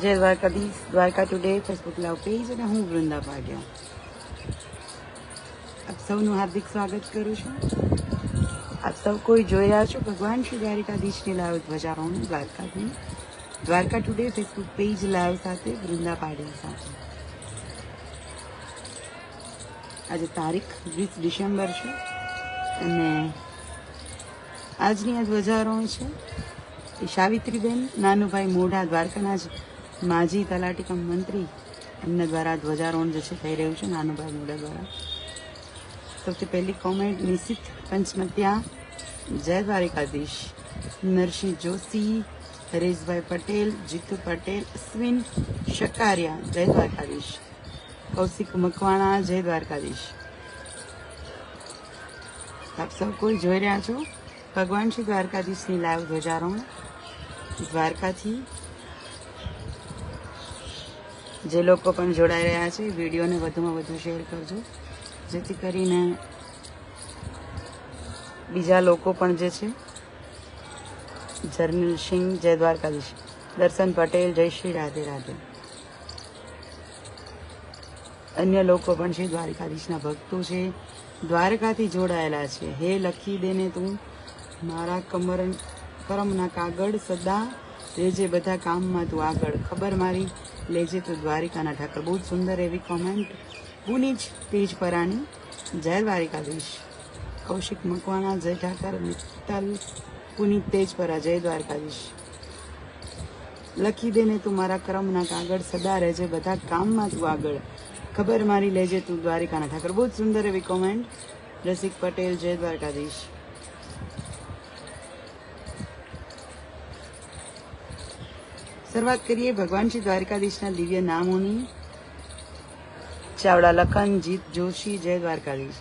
જય Dwarkadhish, Dwarka today Facebook live page અને હું વૃંદા પાડ્યા આપ સૌનું હાર્દિક સ્વાગત કરું છું. આપ સૌ કોઈ જોઈ રહ્યા છો ભગવાન શ્રી દ્વારિકાધીશની લાવ ધ્વજારોહણ દ્વારકાથી. Dwarka today Facebook page live સાથે, વૃંદા પાડ્યા સાથે. આજે તારીખ વીસ ડિસેમ્બર છે અને આજની આ ધ્વજારોહણ છે એ સાવિત્રીબેન નાનુભાઈ મોઢા દ્વારકાના જ માજી તલાટી કમ મંત્રી એમના દ્વારા ધ્વજારોહણ જે છે થઈ રહ્યું છે નાનુભાઈ મોઢા દ્વારા. સૌથી પહેલી કોમેન્ટ નિશિત પંચમત્યા. જય દ્વારિકાધીશ. નરસિંહ જોશી, હરેશભાઈ પટેલ, જીતુ પટેલ અશ્વિન શકારિયા. જય દ્વારકાધીશ. કૌશિક મકવાણા, જય દ્વારકાધીશ. આપ સૌ કોઈ જોઈ રહ્યા છો? ભગવાન શ્રી દ્વારકાધીશની લાઈવ ધ્વજારોહણ દ્વારકાથી જે લોકો પણ જોડાઈ રહ્યા છે, વિડીયોને વધુમાં વધુ શેર કરજો. જેથી કરીને બીજા લોકો પણ જે છે, જર્નલ સિંહ જય દ્વારકાધીશ દર્શન પટેલ, જય શ્રી રાધે રાધે. અન્ય લોકો પણ છે, દ્વારકાધીશના ભક્તો છે, દ્વારકાથી જોડાયેલા છે. હે લખી દેને તું, મારા કમર કરમના કાગળ સદા લેજે બધા કામમાં તું આગળ ખબર મારી, લેજે તું દ્વારિકાના ઠાકર બહુ જ સુંદર એવી કોમેન્ટ પુનીજ તેજ પરાની જય દ્વારિકાધીશ. કૌશિક મકવાણા, જય ઠાકર, મિત્તલ, પુનિત તેજપરા, જય દ્વારકાધીશ. લખી દેને તું મારા કરમના કાગળ, સદા રહેજે બધા કામમાં તું આગળ. ખબર મારી, લેજે તું દ્વારિકાના ઠાકર. બહુ જ સુંદર એવી કોમેન્ટ રસિક પટેલ, જય દ્વારકાધીશ. શરૂઆત કરીએ ભગવાન શ્રી દ્વારકાધીશના દિવ્ય નામોની. ચાવડા લખન, જીત જોશી, જય દ્વારકાધીશ.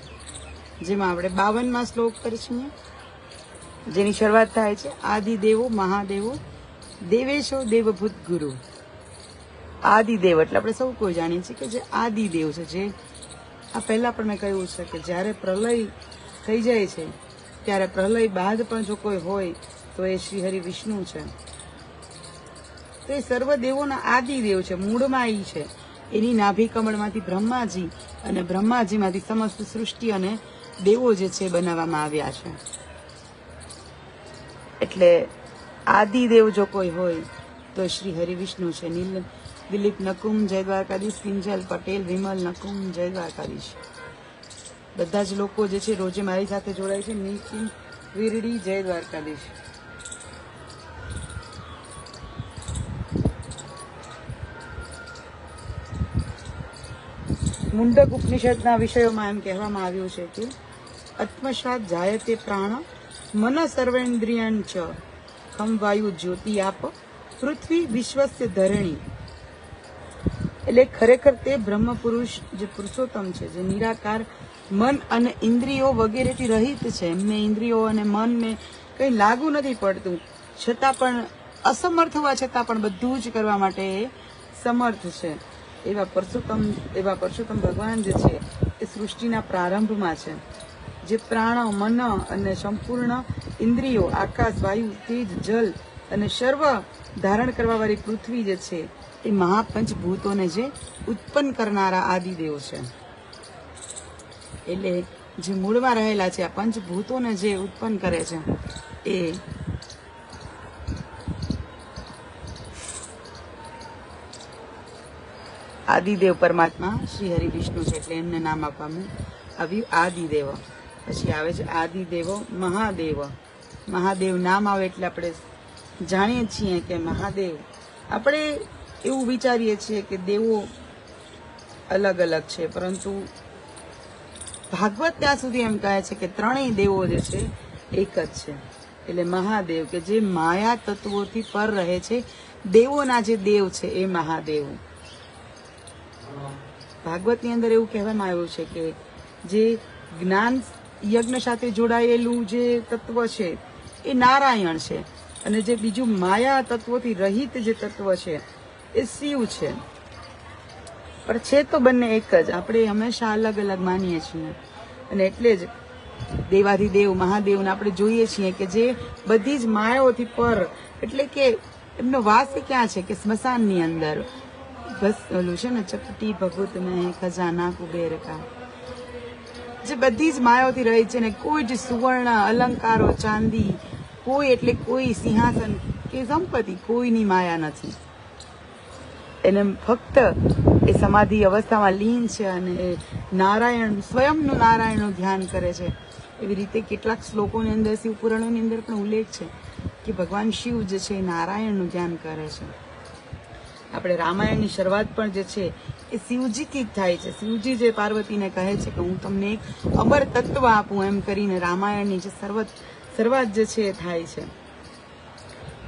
જેમાં આપણે બાવનમાં શ્લોક કરીશું. જેની શરૂઆત થાય છે, આદિદેવો, મહાદેવો, દેવેશો, દેવભૂત ગુરુ. આદિદેવ, એટલે આપણે સૌ કોઈ જાણીએ છીએ કે જે આદિદેવ છે, જે આ પહેલાં પણ મેં કહ્યું છે કે જ્યારે પ્રલય થઈ જાય છે, ત્યારે પ્રલય બાદ પણ જો કોઈ હોય, તો એ શ્રી હરિ વિષ્ણુ છે. તો એ સર્વ દેવોના આદિદેવ છે, મૂળમાં ઈ છે. એની નાભી કમળમાંથી બ્રહ્માજી અને બ્રહ્માજીમાંથી સમસ્ત સૃષ્ટિ અને દેવો જે છે બનાવવામાં આવ્યા છે. એટલે આદિદેવ જો કોઈ હોય, તો શ્રી હરિવિષ્ણુ છે. નીલ, દિલીપ નકુમ જય દ્વારકાધીશ કિંજલ પટેલ, વિમલ નકુમ જય દ્વારકાધીશ બધા જ લોકો જે છે રોજે મારી સાથે જોડાય છે. નીતિન વીરડી જય દ્વારકાધીશ મુંડક ઉપનિષદના વિષયોમાં એમ કહેવામાં આવ્યું છે કે, આત્મસાત જાયતે પ્રાણ, મન સર્વેન્દ્રિયણ ચ ખમ વાયુ જ્યોતિ આપ, પૃથ્વી વિશ્વસ્ય ધરણી. એટલે ખરેખર તે બ્રહ્મ પુરુષ જે પુરુષોત્તમ છે, જે નિરાકાર મન અને ઇન્દ્રિયો વગેરેથી રહિત છે. એમને ઇન્દ્રિયો અને મનને કંઈ લાગુ નથી પડતું. છતાં પણ અસમર્થ હોવા છતાં પણ બધું જ કરવા માટે એ સમર્થ છે. એવા પરશુત્તમ એવા પરશુત્તમ ભગવાન જે છે, એ સૃષ્ટિના પ્રારંભમાં છે. જે પ્રાણ, મન અને સંપૂર્ણ ઇન્દ્રિયો, આકાશ, વાયુ, તેજ, જલ અને સર્વ ધારણ કરવાવાળી પૃથ્વી જે છે, એ મહાપંચભૂતોને જે ઉત્પન્ન કરનારા આદિદેવ છે. એટલે જે મૂળમાં રહેલા છે આ પંચભૂતોને જે ઉત્પન્ન કરે છે, એ આદિદેવ પરમાત્મા શ્રી હરિ વિષ્ણુ છે એટલે એમને નામ આપવામાં આવ્યું આદિદેવ. પછી આવે છે આદિદેવો મહાદેવ. મહાદેવ નામ આવે એટલે આપણે જાણીએ છીએ કે મહાદેવ. આપણે એવું વિચારીએ છીએ કે દેવો અલગ અલગ છે, પરંતુ ભાગવત ત્યાં સુધી એમ કહે છે કે ત્રણેય દેવો જે છે એક જ છે. એટલે મહાદેવ કે જે માયા તત્વોથી પર રહે છે, દેવોના જે દેવ છે એ મહાદેવ. ભાગવતની અંદર એવું કહેવામાં આવ્યું છે કે જે જ્ઞાન યજ્ઞ સાથે જોડાયેલું જે તત્વ છે, એ નારાયણ છે. અને જે બીજું માયા તત્વોથી રહિત જે તત્વ છે, એ શિવ છે. પણ છે તો બંને એક જ. આપણે હંમેશા અલગ અલગ માનીએ છીએ. અને એટલે જ દેવાધિદેવ, મહાદેવને આપણે જોઈએ છીએ કે જે બધી જ માયાઓથી પર, એટલે કે એમનો વાસ ક્યાં છે? કે સ્મશાનની અંદર. બસ, ઓલું છે ને, ચપટી ભગત મેં ખજાના કુબેર કા જે બધી જ માયાઓથી રહી છે ને, કોઈ જ સુવર્ણ, અલંકારો, ચાંદી, કોઈ એટલે કોઈ સિંહાસન કે સંપત્તિ કોઈની માયા નથી. એને ફક્ત એ સમાધિ અવસ્થામાં લીન છે અને નારાયણ, સ્વયંનું નારાયણનું ધ્યાન કરે છે. એવી રીતે કેટલાક શ્લોકોની અંદર શિવ પુરાણોની અંદર પણ ઉલ્લેખ છે કે ભગવાન શિવ જે છે એ નારાયણનું ધ્યાન કરે છે. આપણે રામાયણની શરૂઆત પણ જે છે એ શિવજીથી જ થાય છે. શિવજી જે પાર્વતીને કહે છે કે હું તમને એક અમર તત્વ આપું એમ કરીને રામાયણની જે સર્વત, શરૂઆત જે છે એ થાય છે.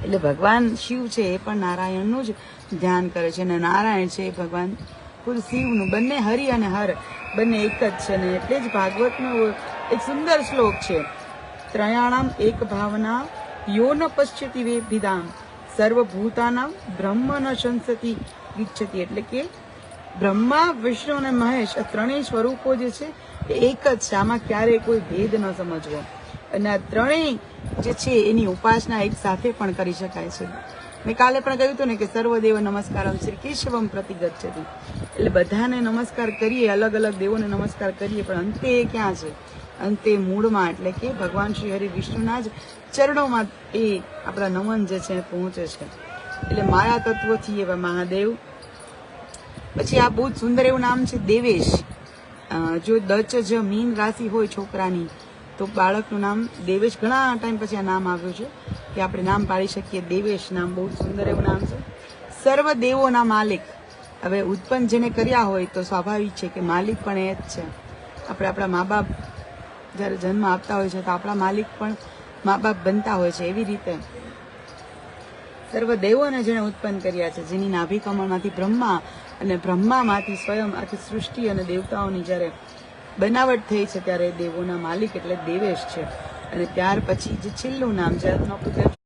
એટલે ભગવાન શિવ છે એ પણ નારાયણનું જ ધ્યાન કરે છે અને નારાયણ છે એ ભગવાન ખુદ શિવનું. બંને હરિ અને હર, બંને એક જ છે ને એટલે જ ભાગવતનો એક સુંદર શ્લોક છે. ત્રયાણામ એક ભાવના, યો ન પશ્ચિતિ વે ભિદામ સર્વભૂતાનામ બ્રહ્મ ન શંસતી વિચ્છતી. એટલે કે બ્રહ્મા, વિષ્ણુ અને મહેશ આ ત્રણેય સ્વરૂપો જે છે એ એક જ છે. આમાં ક્યારેય કોઈ ભેદ ન સમજવો. અને આ ત્રણેય જે છે એની ઉપાસના એક સાથે પણ કરી શકાય છે. મેં કાલે પણ કહ્યું હતું ને કે સર્વદેવ નમસ્કારમ શ્રી કેશવમ પ્રતિગચ્છતિ. એટલે બધાને નમસ્કાર કરીએ અલગ અલગ દેવોને નમસ્કાર કરીએ, પણ અંતે ક્યાં છે? અંતે મૂળમાં એટલે કે ભગવાન શ્રી હરિ વિષ્ણુના જ ચરણોમાં એ આપણા નમન જે છે પહોંચે છે. એટલે માયા તત્વથી એવા મહાદેવ. પછી આ બહુ સુંદર એવું નામ છે દેવેશ. જો દચ જ મીન રાશિ હોય છોકરાની, તો બાળકનું નામ દેવેશ. ઘણા ટાઈમ પછી આ નામ આવ્યું છે કે આપણે નામ પાડી શકીએ. દેવેશ નામ બહુ સુંદર એવું નામ છે. સર્વ દેવોના માલિક. હવે ઉત્પન્ન જેને કર્યા હોય તો સ્વાભાવિક છે કે માલિક પણ એ જ છે. આપણે આપણા મા બાપ જ્યારે જન્મ આપતા હોય છે તો આપણા માલિક પણ મા બાપ બનતા હોય છે એવી રીતે. સર્વ દેવોને જેણે ઉત્પન્ન કર્યા છે, જેની નાભી કમળમાંથી બ્રહ્મા અને બ્રહ્મામાંથી સ્વયં આખી સૃષ્ટિ અને દેવતાઓની જ્યારે બનાવટ થઈ છે, ત્યારે દેવોના માલિક એટલે દેવેશ છે. અને ત્યાર પછી જે છેલ્લું નામ છે રત્નપુત્ર